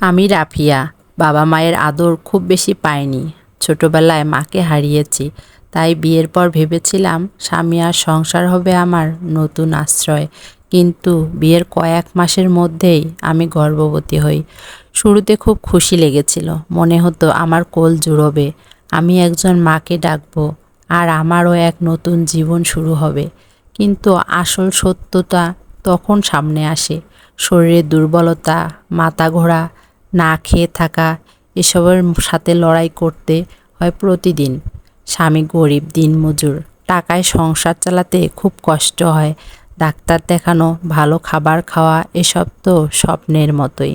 আমি রাফিয়া। বাবা মায়ের আদর খুব বেশি পাইনি। ছোটবেলায় মাকে হারিয়েছি, তাই বিয়ের পর ভেবেছিলাম স্বামী আর সংসার হবে আমার নতুন আশ্রয়। কিন্তু বিয়ের কয়েক মাসের মধ্যেই আমি গর্ভবতী হই। শুরুতে খুব খুশি লেগেছিল, মনে হতো আমার কোল জুড়োবে। আমি একজন মাকে ডাকবো, আর আমারও এক নতুন জীবন শুরু হবে। কিন্তু আসল সত্যতা তখন সামনে আসে। শরীরের দুর্বলতা, মাথা ঘোরা না খেয়ে থাকা, এসবের সাথে লড়াই করতে হয় প্রতিদিন। স্বামী গরিব, দিনমজুর, টাকায় সংসার চালাতে খুব কষ্ট হয়। ডাক্তার দেখানো, ভালো খাবার খাওয়া, এসব তো স্বপ্নের মতোই।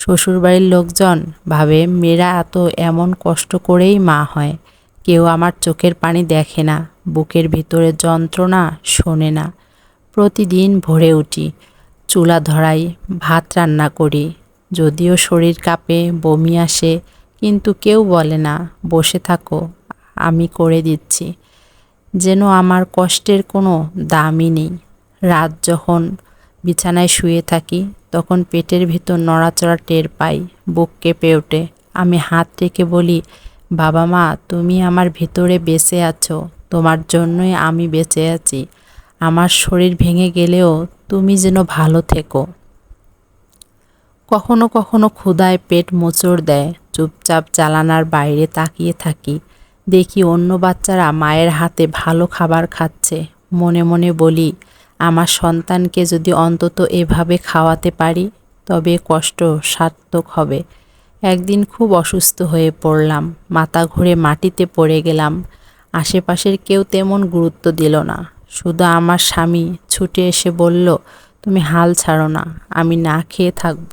শ্বশুরবাড়ির লোকজন ভাবে, মেয়েরা এত এমন কষ্ট করেই মা হয়। কেউ আমার চোখের পানি দেখে না, বুকের ভিতরে যন্ত্রণা শোনে না। প্রতিদিন ভোরে উঠি, চুলা ধরাই, ভাত রান্না করি যদিও শরীর কাঁপে, বমি আসে, কিন্তু কেউ বলে না, বসে থাকো, আমি করে দিচ্ছি। যেন আমার কষ্টের কোনো দামই নেই। রাত যখন বিছানায় শুয়ে থাকি, তখন পেটের ভিতর নড়াচড়া টের পাই, বুক কেঁপে ওঠে। আমি হাত রেখে বলি, বাবা মা, তুমি আমার ভিতরে বেঁচে আছো, তোমার জন্যই আমি বেঁচে আছি। আমার শরীর ভেঙে গেলেও তুমি যেন ভালো থেকো। কখনো কখনো ক্ষুধায় পেট মোচড় দেয়, চুপচাপ জালানার বাইরে তাকিয়ে থাকি। দেখি অন্য বাচ্চারা মায়ের হাতে ভালো খাবার খাচ্ছে। মনে মনে বলি, আমার সন্তানকে যদি অন্তত এভাবে খাওয়াতে পারি, তবে কষ্ট সার্থক হবে। একদিন খুব অসুস্থ হয়ে পড়লাম, মাথা ঘুরে মাটিতে পড়ে গেলাম। আশেপাশের কেউ তেমন গুরুত্ব দিল না। শুধু আমার স্বামী ছুটে এসে বলল, তুমি হাল ছাড়ো না, আমি না খেয়ে থাকব।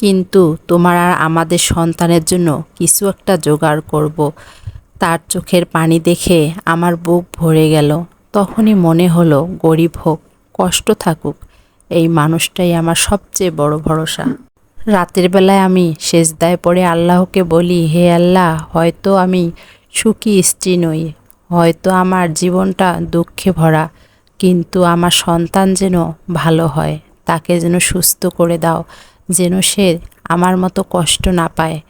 কিন্তু তোমার আর আমাদের সন্তানের জন্য কিছু একটা জোগাড় করব। তার চোখের পানি দেখে আমার বুক ভরে গেল তখনই মনে হলো, গরিব হোক, কষ্ট থাকুক, এই মানুষটাই আমার সবচেয়ে বড় ভরসা রাতের বেলায় আমি সেজদায় পড়ে আল্লাহকে বলি, হে আল্লাহ, হয়তো আমি সুখী স্ত্রী নই, হয়তো আমার জীবনটা দুঃখে ভরা, কিন্তু আমার সন্তান যেন ভালো হয়, তাকে যেন সুস্থ করে দাও যেন সে আমার মতো কষ্ট না পায়।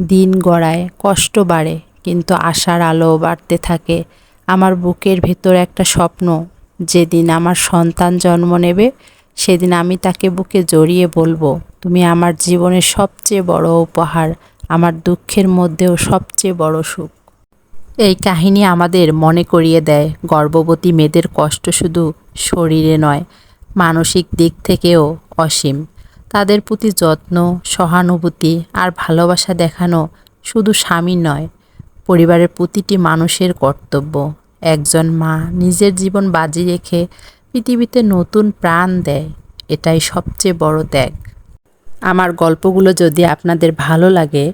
দিন গড়ায়, কষ্ট বাড়ে, কিন্তু আশার আলো বাড়তে থাকে। আমার বুকের ভেতর একটা স্বপ্ন, যেদিন আমার সন্তান জন্ম নেবে, সেদিন আমি তাকে বুকে জড়িয়ে বলব, তুমি আমার জীবনের সবচেয়ে বড় উপহার, আমার দুঃখের মধ্যেও সবচেয়ে বড় সুখ। এই কাহিনী আমাদের মনে করিয়ে দেয়, গর্ভবতী মেয়েদের কষ্ট শুধু শরীরে নয়, মানসিক দিক থেকেও অসীম। তাদের প্রতি যত্ন, সহানুভূতি আর ভালোবাসা দেখানো শুধু স্বামী নয়, পরিবারের প্রতিটি মানুষের কর্তব্য। একজন মা নিজের জীবন বাজি রেখে পৃথিবীতে নতুন প্রাণ দেয়, এটাই সবচেয়ে বড় ত্যাগ। আমার গল্পগুলো যদি আপনাদের ভালো লাগে,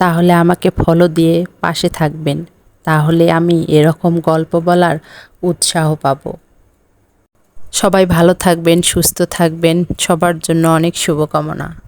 তাহলে আমাকে ফলো দিয়ে পাশে থাকবেন। তাহলে আমি এরকম গল্প বলার উৎসাহ পাব। সবাই ভালো থাকবেন সুস্থ থাকবেন সবার জন্য অনেক শুভকামনা।